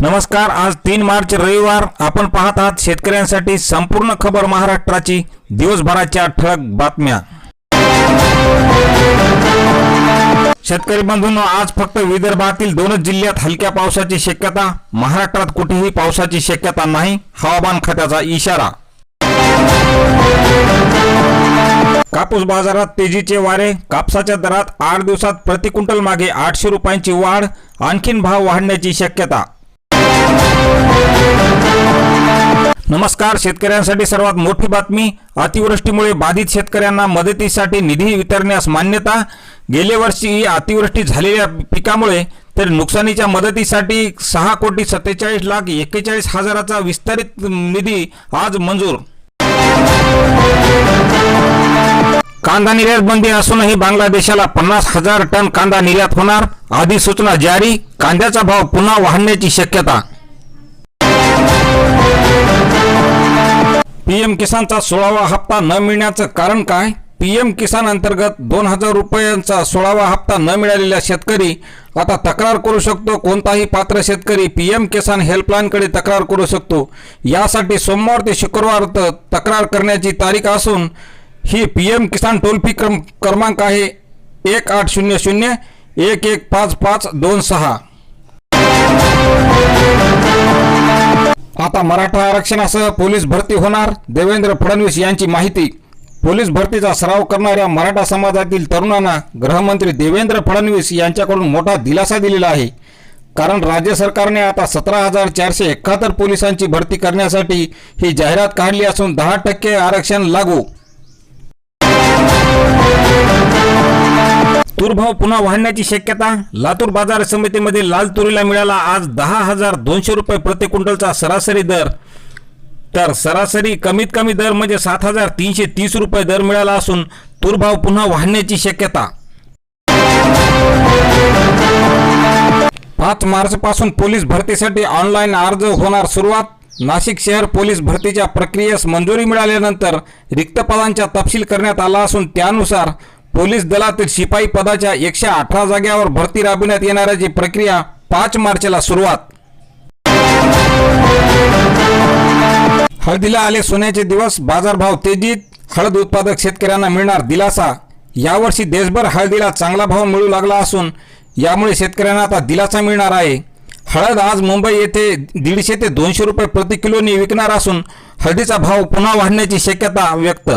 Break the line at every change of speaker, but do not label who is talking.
नमस्कार आज तीन मार्च रविवार. आपण पाहत आहात शेतकऱ्यांसाठी संपूर्ण खबर महाराष्ट्राची. दिवसभराच्या ठळक बातम्या. शेतकरी बंधूंनो आज फक्त विदर्भातील दोनच जिल्ह्यात हलक्या पावसाची शक्यता. महाराष्ट्रात कुठेही पावसाची शक्यता नाही. हवामान खात्याचा इशारा. कापूस बाजारात तेजीचे वारे. कापसाच्या दरात आठ दिवसात प्रति क्विंटल मागे आठशे रुपयांची वाढ. आणखीन भाव वाढण्याची शक्यता. नमस्कार शेतकऱ्यांसाठी सर्वात मोठी बातमी अतिवृष्टीमुळे बाधित शेतकऱ्यांना मदतीसाठी निधी वितरण्यास मान्यता. गेल्या वर्षी अतिवृष्टी झालेल्या पिकामुळे तर नुकसानीच्या मदतीसाठी सहा कोटी सत्तेचाळीस लाख एक्केचाळीस हजाराचा विस्तारित निधी आज मंजूर. कांदा निर्यात बंदी असूनही बांगलादेशाला पन्नास हजार टन कांदा निर्यात होणार. अधिसूचना जारी कांद्याचा भाव पुन्हा वाढण्याची शक्यता पीएम किसानचा सोळावा हप्ता न मिळण्याचं कारण काय? पीएम किसान अंतर्गत दोन हजार रुपयांचा सोळावा हप्ता न मिळालेला शेतकरी आता तक्रार करू शकतो. कोणताही पात्र शेतकरी पीएम किसान हेल्पलाईनकडे तक्रार करू शकतो. यासाठी सोमवार ते शुक्रवार तक्रार करण्याची तारीख असून ही पीएम किसान टोल फ्री क्रम क्रमांक आहे एक आठ शून्य शून्य एक एक पाच पाच दोन सहा. आता मराठा आरक्षणासह पोलीस भरती होणार. देवेंद्र फडणवीस यांची माहिती. पोलीस भरतीचा सराव करणाऱ्या मराठा समाजातील तरुणांना गृहमंत्री देवेंद्र फडणवीस यांच्याकडून मोठा दिलासा दिलेला आहे. कारण राज्य सरकारने आता सतरा हजार चारशे एकाहत्तर पोलिसांची भरती करण्यासाठी ही जाहिरात काढली असून दहा टक्के आरक्षण लागू. तूरभाव पुन्हा वाढण्याची शक्यता? लातूर बाजार समितीमध्ये लाल तुरीला मिळाला आज दहा हजार दोनशे रुपये प्रति क्विंटलचा सरासरी दर. तर सरासरी कमीत कमी दर म्हणजे सात हजार तीनशे तीस रुपये दर मिळाला असून तूरभाव पुन्हा वाढण्याची शक्यता. पाच मार्च पासून पोलीस भरतीसाठी ऑनलाईन अर्ज होणार सुरुवात. नाशिक शहर पोलीस भरतीच्या प्रक्रियेस मंजुरी मिळाल्यानंतर रिक्त पदांचा तपशील करण्यात आला असून त्यानुसार पोलीस दलातील शिपाई पदाच्या एकशे अठरा जाग्यावर भरती राबविण्यात येणाऱ्याची प्रक्रिया पाच मार्चला सुरुवात. हळदीला आले सोन्याचे दिवस बाजारभाव तेजीत हळद उत्पादक शेतकऱ्यांना मिळणार दिलासा. यावर्षी देशभर हळदीला चांगला भाव मिळू लागला असून यामुळे शेतकऱ्यांना आता दिलासा मिळणार आहे. हळद आज मुंबई येथे दीडशे ते दोनशे रुपये प्रति किलोनी विकणार असून हळदीचा भाव पुन्हा वाढण्याची शक्यता व्यक्त